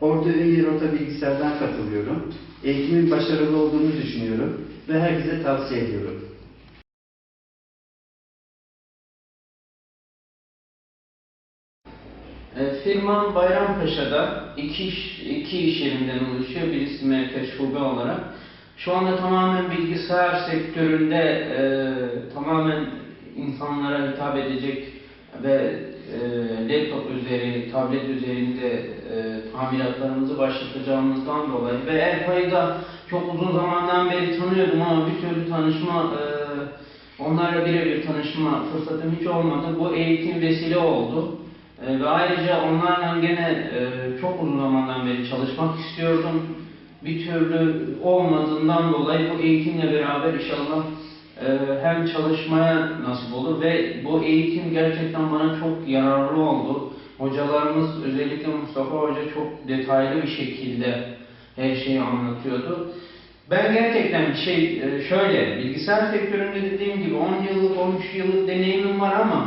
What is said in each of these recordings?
Orta Ünye Rota Bilgisayar'dan katılıyorum. Eğitimin başarılı olduğunu düşünüyorum ve herkese tavsiye ediyorum. E, firmam Bayrampaşa'da iki iş, iki iş yerinden oluşuyor. Birisi merkez şube olarak. Şu anda tamamen bilgisayar sektöründe e, tamamen insanlara hitap edecek ve e, laptop üzeri, tablet üzerinde e, tamiratlarımızı başlatacağımızdan dolayı ve Erpa'yı da çok uzun zamandan beri tanıyordum ama bir türlü tanışma e, onlarla birebir tanışma fırsatım hiç olmadı. Bu eğitim vesile oldu. E, ve ayrıca onlarla gene e, çok uzun zamandan beri çalışmak istiyordum. Bir türlü olmadığından dolayı bu eğitimle beraber inşallah e, hem çalışmaya nasip olur ve bu eğitim gerçekten bana çok yararlı oldu. Hocalarımız özellikle Mustafa Hoca çok detaylı bir şekilde her şeyi anlatıyordu. Ben gerçekten şey e, şöyle bilgisayar sektöründe dediğim gibi 10 yıllık 13 yıllık deneyimim var ama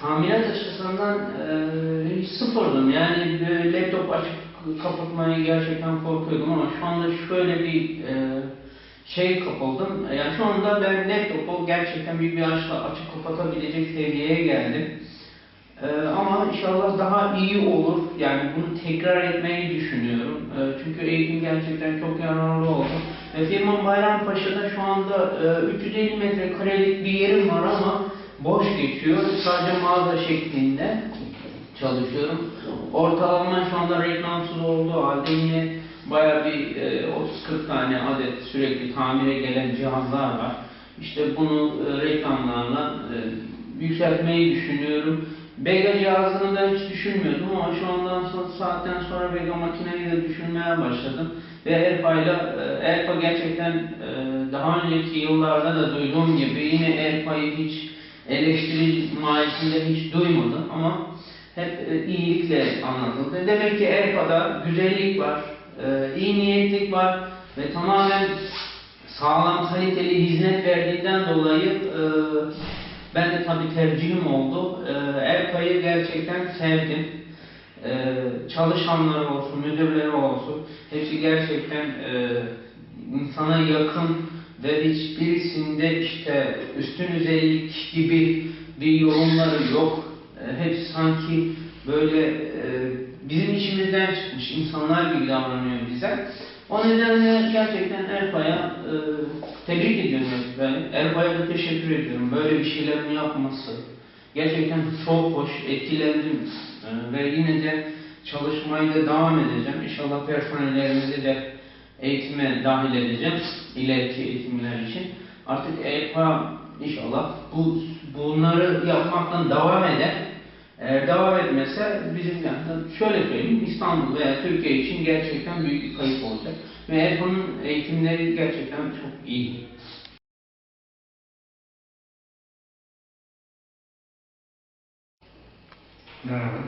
tamirat açısından e, hiç sıfırdım. Yani laptop açıp kapatmayı gerçekten korkuyordum ama şu anda şöyle bir e, şey kapıldım. Yani şu anda ben laptopu gerçekten büyük bir açla açıp kapatabilecek seviyeye geldim. E, ama inşallah daha iyi olur. Yani bunu tekrar etmeyi düşünüyorum. E, çünkü eğitim gerçekten çok yararlı oldu. Ve firmam Bayrampaşa'da şu anda e, 350 metrekarelik bir yerim var ama boş geçiyor. Sadece mağaza şeklinde çalışıyorum. Ortalama şu anda reklamsız olduğu halde yine baya bir e, 30-40 tane adet sürekli tamire gelen cihazlar var. İşte bunu e, reklamlarla e, yükseltmeyi düşünüyorum. Bega cihazını da hiç düşünmüyordum ama şu andan sonra saatten sonra Bega makineyi de düşünmeye başladım. Ve Erpa'yla, e, Erpa gerçekten e, daha önceki yıllarda da duyduğum gibi yine Erpa'yı hiç eleştiri mahiyetinde hiç duymadım ama hep e, iyilikle anlatıldı. Demek ki Erpa'da güzellik var, e, iyi niyetlik var ve tamamen sağlam kaliteli hizmet verdiğinden dolayı e, ben de tabii tercihim oldu. E, Erpa'yı gerçekten sevdim. E, çalışanları olsun, müdürleri olsun hepsi gerçekten e, insana yakın ve hiçbirisinde işte üstün özellik gibi bir yorumları yok. E, hepsi sanki böyle e, bizim içimizden çıkmış insanlar gibi davranıyor bize. O nedenle gerçekten Erpa'ya e, tebrik ediyorum ben. Erpa'ya da teşekkür ediyorum. Böyle bir şeylerin yapması. Gerçekten çok hoş, etkilendim. E, ve yine de çalışmaya da devam edeceğim. İnşallah personellerimizi de eğitime dahil edeceğim. ileriki eğitimler için. Artık EPA inşallah bu bunları yapmaktan devam eder. Eğer devam etmezse bizim yani şöyle söyleyeyim İstanbul veya Türkiye için gerçekten büyük bir kayıp olacak. Ve EPA'nın eğitimleri gerçekten çok iyi. Merhaba.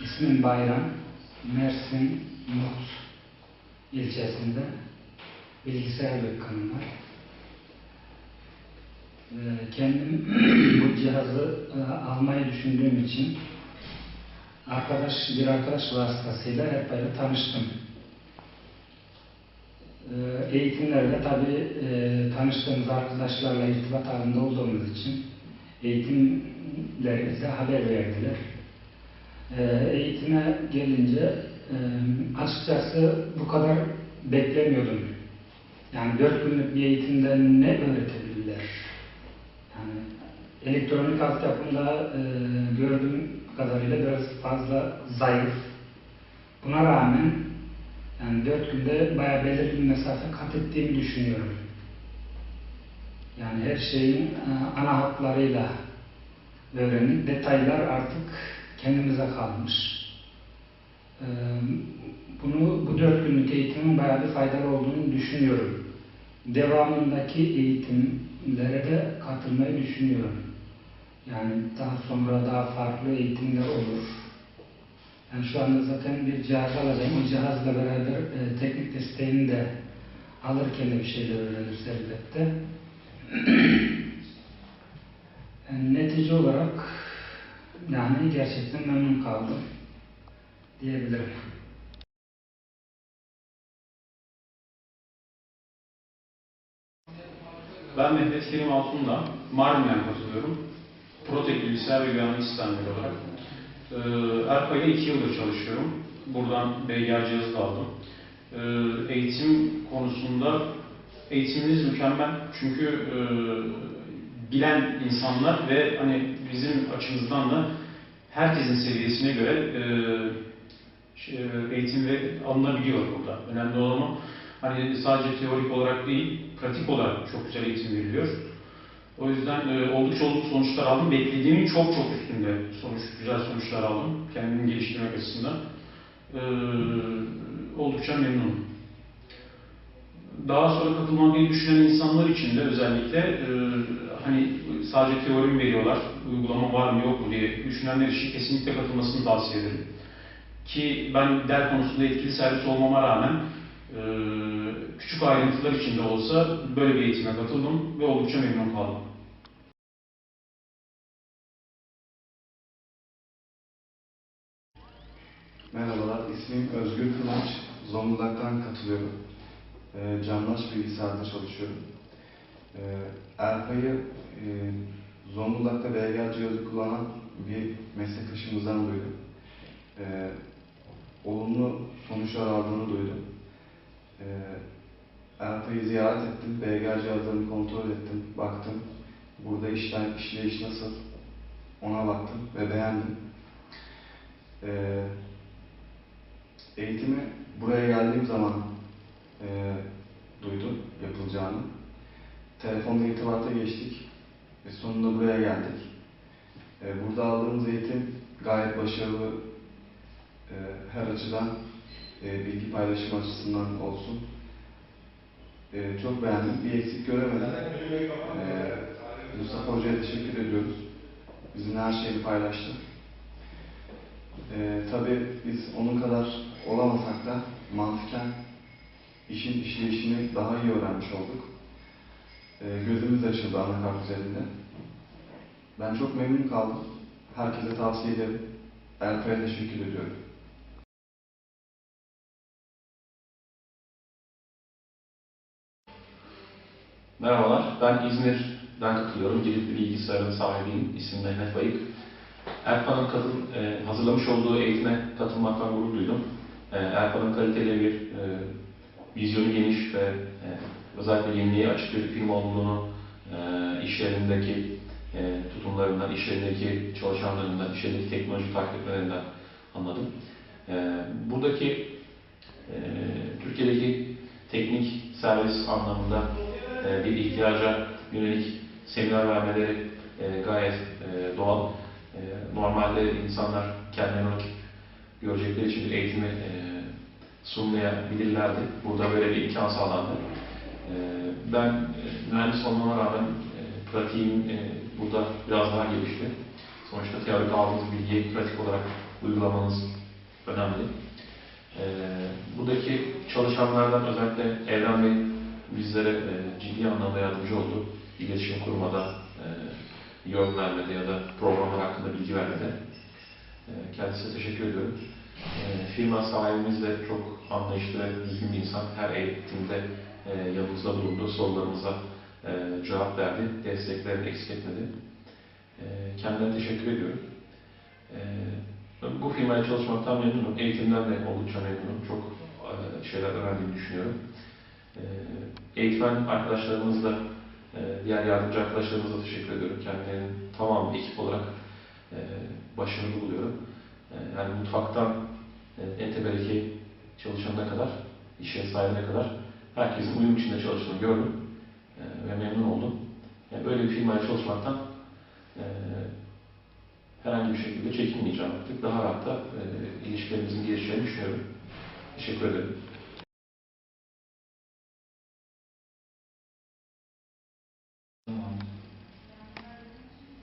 İsmim Bayram. Mersin Mut ilçesinde bilgisayar dükkanım var. Ee, Kendim bu cihazı e, almayı düşündüğüm için arkadaş bir arkadaş vasıtasıyla Erpa ile tanıştım. Ee, Eğitimlerde tabii e, tanıştığımız arkadaşlarla irtibat halinde olduğumuz için eğitimleri haber verdiler. Ee, eğitime gelince e, açıkçası bu kadar beklemiyordum. Yani dört günlük bir eğitimden ne öğretebilirler? Elektronik altyapımda e, gördüğüm kadarıyla biraz fazla zayıf. Buna rağmen yani dört günde bayağı belirli bir mesafe kat ettiğimi düşünüyorum. Yani her şeyin e, ana hatlarıyla öğrendik. Detaylar artık kendimize kalmış. Ee, Bunu bu dört günlük eğitimin bayağı bir faydalı olduğunu düşünüyorum. Devamındaki eğitimlere de katılmayı düşünüyorum. Yani daha sonra daha farklı eğitimler olur. Yani şu anda zaten bir cihaz alacağım. O cihazla beraber e, teknik desteğini de alırken de bir şeyler öğreniriz elbette. yani netice olarak yani gerçekten memnun kaldım diyebilirim. Ben Mehmet Kerim Altun'la Marmila'ya katılıyorum. Protek Bilgisayar ve Güvenlik Sistemleri olarak. Ee, Erpay'da iki yıldır çalışıyorum. Buradan BGA cihazı da aldım. Ee, eğitim konusunda eğitiminiz mükemmel. Çünkü e, bilen insanlar ve hani bizim açımızdan da herkesin seviyesine göre e, şey, eğitim ve alınabiliyor burada. Önemli olan o. Hani sadece teorik olarak değil, pratik olarak çok güzel eğitim veriliyor. O yüzden e, oldukça olumlu sonuçlar aldım. Beklediğimin çok çok üstünde sonuç, güzel sonuçlar aldım. Kendimi geliştirmek açısından. E, oldukça memnunum. Daha sonra katılmayı düşünen insanlar için de özellikle e, hani sadece teori mi veriyorlar, uygulama var mı yok mu diye düşünenler için kesinlikle katılmasını tavsiye ederim. Ki ben ders konusunda etkili servis olmama rağmen küçük ayrıntılar içinde olsa böyle bir eğitime katıldım ve oldukça memnun kaldım. Merhabalar, ismim Özgür Kıvanç. Zonguldak'tan katılıyorum. Ee, Canlaş bilgisayarda çalışıyorum. Ee, Erpa'yı e, Zonguldak'ta BGA cihazı kullanan bir meslektaşımızdan duydum. Ee, olumlu sonuçlar aldığını duydum. Ee, Erpa'yı ziyaret ettim, BGA cihazlarını kontrol ettim, baktım. Burada işler, işleyiş nasıl ona baktım ve beğendim. Ee, Eğitimi buraya geldiğim zaman e, duydum yapılacağını. Telefonla irtibata geçtik ve sonunda buraya geldik. E, burada aldığımız eğitim gayet başarılı e, her açıdan e, bilgi paylaşım açısından olsun. E, çok beğendim. Bir eksik göremedim. E, Mustafa Hoca'ya teşekkür ediyoruz. Bizimle her şeyi paylaştı. Ee, tabii biz onun kadar olamasak da mantıken işin işleyişini daha iyi öğrenmiş olduk. Gözümüz açıldı anakart üzerinde. Ben çok memnun kaldım. Herkese tavsiye ederim. Erpa'ya teşekkür ediyorum. Merhabalar, ben İzmir'den katılıyorum. Girit bilgisayarın sahibiyim. İsmim Mehmet Bayık. Erpa'nın katıl, e, hazırlamış olduğu eğitime katılmaktan gurur duydum. E, Erpa'nın kaliteli bir e, vizyonu geniş ve e, özellikle yeniliğe açık bir firma olduğunu e, işlerindeki e, tutumlarından, işlerindeki çalışanlarından, işlerindeki teknoloji takip etmelerinden anladım. E, buradaki e, Türkiye'deki teknik servis anlamında e, bir ihtiyaca yönelik seminer vermeleri e, gayet e, doğal. Normalde insanlar kendilerini rakip görecekleri için bir eğitimi sunmayabilirlerdi. Burada böyle bir imkan sağlandı. Ben mühendis olmama rağmen e, pratiğim burada biraz daha gelişti. Sonuçta teorik aldığınız bilgiyi pratik olarak uygulamanız önemli. Buradaki çalışanlardan özellikle Evren Bey bizlere e, ciddi anlamda yardımcı oldu. İletişim kurmada, e, yön vermede ya da programlar hakkında bilgi vermede. E, kendisine teşekkür ediyorum. E, firma sahibimiz de çok anlayışlı ve düzgün bir insan. Her eğitimde e, yanımızda bulundu, sorularımıza e, cevap verdi, desteklerini eksik etmedi. E, kendine teşekkür ediyorum. E, bu firmaya çalışmaktan memnunum. Eğitimden de oldukça memnunum. Çok e, şeyler öğrendiğimi düşünüyorum. E, Eğitmen arkadaşlarımızla, e, diğer yardımcı arkadaşlarımıza teşekkür ediyorum. Kendilerinin tamamı ekip olarak e, başarılı buluyorum. E, Yani mutfaktan e, entebedeki çalışanına kadar, iş yeri sahibine kadar herkesin uyum içinde çalıştığını gördüm ve memnun oldum. Yani böyle bir firmaya çalışmaktan herhangi bir şekilde çekinmeyeceğim artık. Daha rahat da ilişkilerimizin gelişeceğini düşünüyorum. Teşekkür ederim.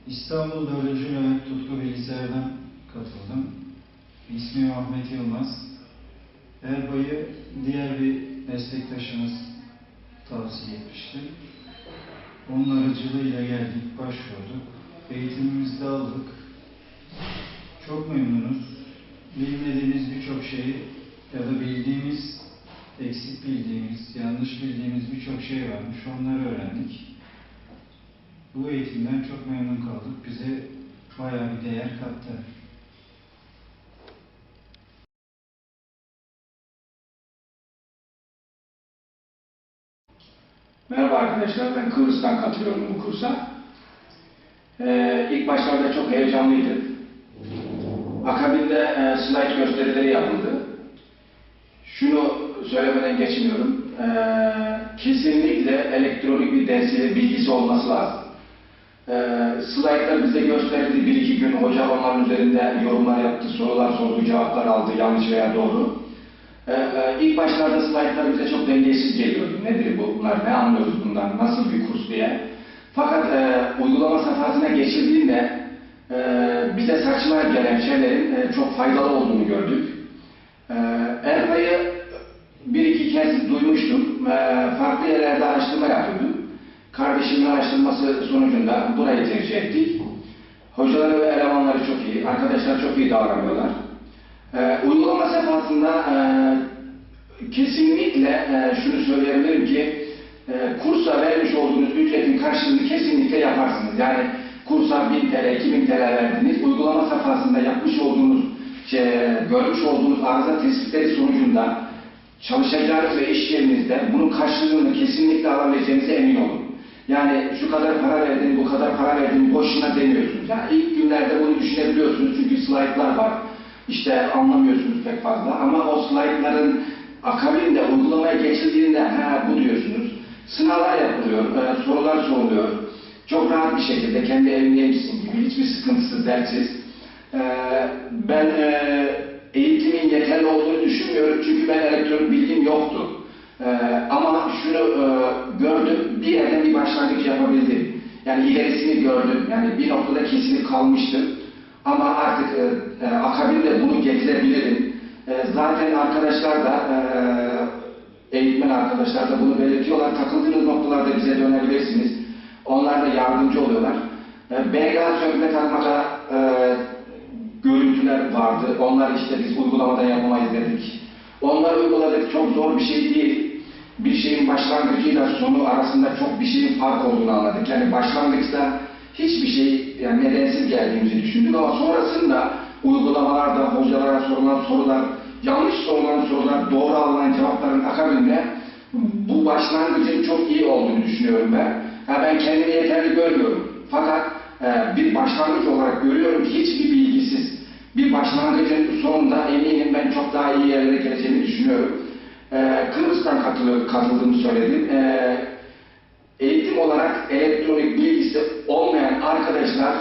İstanbul 4. Levent Tutku Bilgisayar'dan katıldım. İsmim Ahmet Yılmaz. Erbay'ı diğer bir meslektaşımız tavsiye etmişti. Onun aracılığıyla geldik, başvurduk. Eğitimimizi aldık. Çok memnunuz. Bilmediğimiz birçok şeyi ya da bildiğimiz, eksik bildiğimiz, yanlış bildiğimiz birçok şey varmış. Onları öğrendik. Bu eğitimden çok memnun kaldık. Bize bayağı bir değer kattı. Merhaba arkadaşlar, ben Kıbrıs'tan katılıyorum bu kursa. Ee, ilk başlarda çok heyecanlıydı. Akabinde e, slide gösterileri yapıldı. Şunu söylemeden geçmiyorum. Ee, kesinlikle elektronik bir dersi bilgisi olması lazım. Slaytlar bize gösterildi. Bir iki gün hoca onların üzerinde yorumlar yaptı, sorular sordu, cevaplar aldı, yanlış veya doğru. Ee, e, ilk başlarda slaytlar bize çok dengesiz geliyordu. Nedir bu? Bunlar ne anlıyoruz bundan? Nasıl bir kurs diye. Fakat e, uygulama safhasına geçildiğinde e, bize saçma gelen şeylerin e, çok faydalı olduğunu gördük. E, Erpa'yı bir iki kez duymuştum. E, farklı yerlerde araştırma yapıyordum. Kardeşimin araştırması sonucunda burayı tercih ettik. Hocaları ve elemanları çok iyi, arkadaşlar çok iyi davranıyorlar. Ee, uygulama safhasında e, kesinlikle e, şunu söyleyebilirim ki e, kursa vermiş olduğunuz ücretin karşılığını kesinlikle yaparsınız. Yani kursa 1000 TL, 2000 TL verdiniz. Uygulama safhasında yapmış olduğunuz, şey, görmüş olduğunuz arıza tespitleri sonucunda çalışacağınız ve iş yerinizde bunun karşılığını kesinlikle alabileceğinize emin olun. Yani şu kadar para verdim, bu kadar para verdim, boşuna demiyorsunuz. Yani ilk günlerde bunu düşünebiliyorsunuz çünkü slaytlar var. İşte anlamıyorsunuz pek fazla ama o slaytların akabinde uygulamaya geçildiğinde ha bu diyorsunuz. Sınavlar yapılıyor, e, sorular soruluyor. Çok rahat bir şekilde kendi evindeymişsin gibi hiçbir sıkıntısız dersiz. E, ben e, eğitimin yeterli olduğunu düşünmüyorum çünkü ben elektronik bilgim yoktu. E, ama şunu e, gördüm, bir yerden bir başlangıç yapabildim. Yani ilerisini gördüm. Yani bir noktada kesilip kalmıştım. Ama artık e, e, akabinde bunu getirebilirim. E, zaten arkadaşlar da e, eğitmen arkadaşlar da bunu belirtiyorlar. Takıldığınız noktalarda bize dönebilirsiniz. Onlar da yardımcı oluyorlar. E, BGA sökme takmada e, görüntüler vardı. Onlar işte biz uygulamadan yapamayız dedik. Onları uyguladık. Çok zor bir şey değil. Bir şeyin başlangıcıyla sonu arasında çok bir şeyin fark olduğunu anladık. Yani başlangıçta hiçbir şey yani nedensiz geldiğimizi düşündük ama sonrasında uygulamalarda hocalara sorulan sorular, yanlış sorulan sorular, doğru alınan cevapların akabinde bu başlangıcın çok iyi olduğunu düşünüyorum ben. Ha, ben kendimi yeterli görmüyorum. Fakat e, bir başlangıç olarak görüyorum ki hiçbir bilgisiz bir başlangıcın sonunda eminim ben çok daha iyi yerlere geleceğini düşünüyorum. E, Kıbrıs'tan katılıyor, katıldığımı söyledim. E, eğitim olarak elektronik bilgisi olmayan arkadaşlar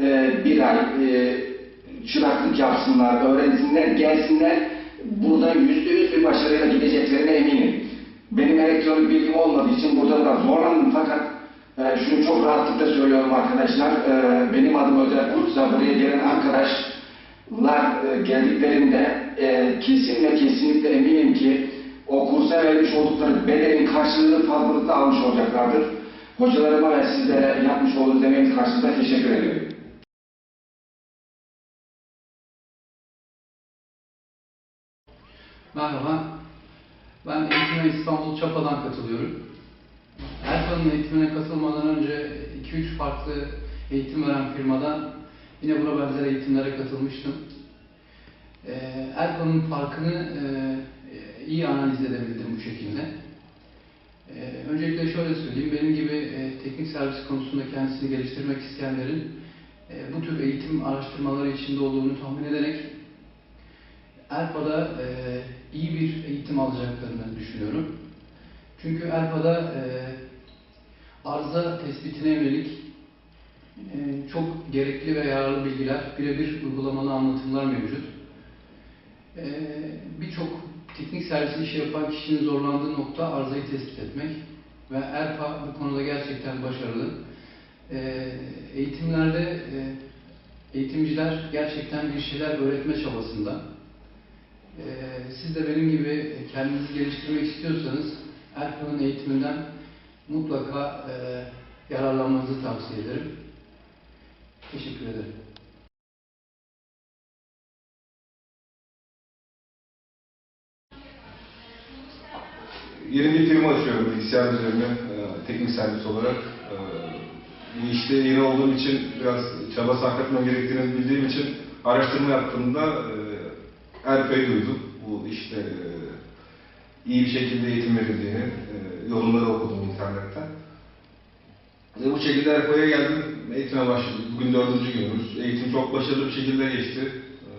e, bir ay e, çıraklık yapsınlar, öğrensinler, gelsinler. Buradan yüzde yüz bir başarıyla gideceklerine eminim. Benim elektronik bilgim olmadığı için burada biraz zorlandım fakat e, şunu çok rahatlıkla söylüyorum arkadaşlar. E, benim adım özel kursa buraya gelen arkadaşlar e, geldiklerinde e, kesin ve kesinlikle eminim ki o kursa vermiş oldukları bedelin karşılığını fazlalıkla almış olacaklardır. Hocalarıma ve sizlere yapmış olduğunuz emeğiniz karşılığında teşekkür ediyorum. Merhaba, ben eğitime İstanbul Çapa'dan katılıyorum. Erkan'ın eğitimine katılmadan önce 2-3 farklı eğitim veren firmadan yine buna benzer eğitimlere katılmıştım. Ee, Erkan'ın farkını e, iyi analiz edebildim bu şekilde. Ee, Öncelikle şöyle söyleyeyim, benim gibi e, teknik servis konusunda kendisini geliştirmek isteyenlerin e, bu tür eğitim araştırmaları içinde olduğunu tahmin ederek Erpa'da e, iyi bir eğitim alacaklarını düşünüyorum. Çünkü Erpa'da e, arıza tespitine yönelik e, çok gerekli ve yararlı bilgiler, birebir uygulamalı anlatımlar mevcut. E, Birçok teknik servis işi yapan kişinin zorlandığı nokta arızayı tespit etmek ve Erpa bu konuda gerçekten başarılı. E, Eğitimlerde e, eğitimciler gerçekten bir şeyler öğretme çabasında. Ee, siz de benim gibi kendinizi geliştirmek istiyorsanız Erkan'ın eğitiminden mutlaka e, yararlanmanızı tavsiye ederim. Teşekkür ederim. Yeni bir firma açıyorum bilgisayar üzerine e, teknik servis olarak. E, bu yeni olduğum için biraz çaba sarf etmem gerektiğini bildiğim için araştırma yaptığımda e, Erpa'yı duydum. Bu işte e, iyi bir şekilde eğitim verildiğini, e, yorumları okudum internetten. E, bu şekilde Erpa'ya geldim, eğitime başladım. Bugün dördüncü günümüz. Eğitim çok başarılı bir şekilde geçti. E,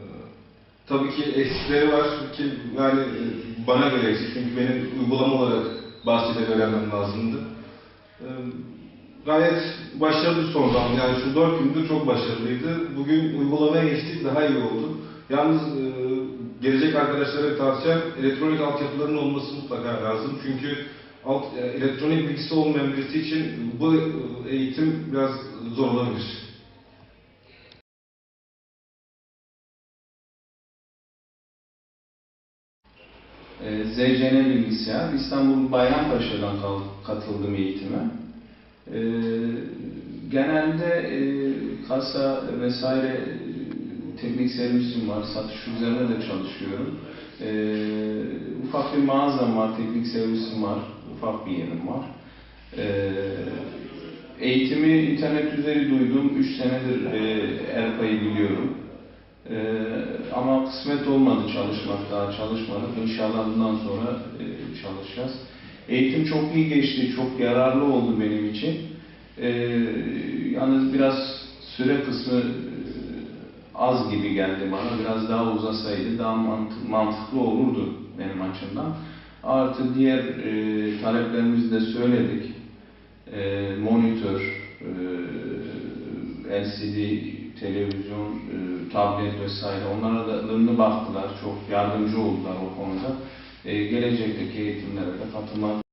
tabii ki eksikleri var ki yani e, bana göre eksik çünkü benim uygulama olarak bahçede öğrenmem lazımdı. E, gayet başarılı bir son zaman. Yani şu dört gündür çok başarılıydı. Bugün uygulamaya geçtik, daha iyi oldu. Yalnız e, gelecek arkadaşlara tavsiyem elektronik altyapıların olması mutlaka lazım. Çünkü alt, e, elektronik bilgisi olmayan birisi için bu e, eğitim biraz zor olabilir. Ee, ZCN Bilgisayar, İstanbul Bayrampaşa'dan katıldım eğitime. Ee, genelde e, kasa vesaire e, teknik servisim var, satış üzerine de çalışıyorum. Ee, ufak bir mağazam var, teknik servisim var, ufak bir yerim var. Eğitimi internet üzeri duydum, 3 senedir e, Erpa'yı biliyorum. Ee, ama kısmet olmadı çalışmak, daha çalışmadık. İnşallah bundan sonra e, çalışacağız. Eğitim çok iyi geçti, çok yararlı oldu benim için. Ee, yalnız biraz süre kısmı e, az gibi geldi bana. Biraz daha uzasaydı daha mantı- mantıklı olurdu benim açımdan. Artı diğer e, taleplerimizi de söyledik. E, monitör, e, LCD, televizyon, e, tablet vesaire onlara da baktılar. Çok yardımcı oldular o konuda. E, gelecekteki eğitimlere de katılmak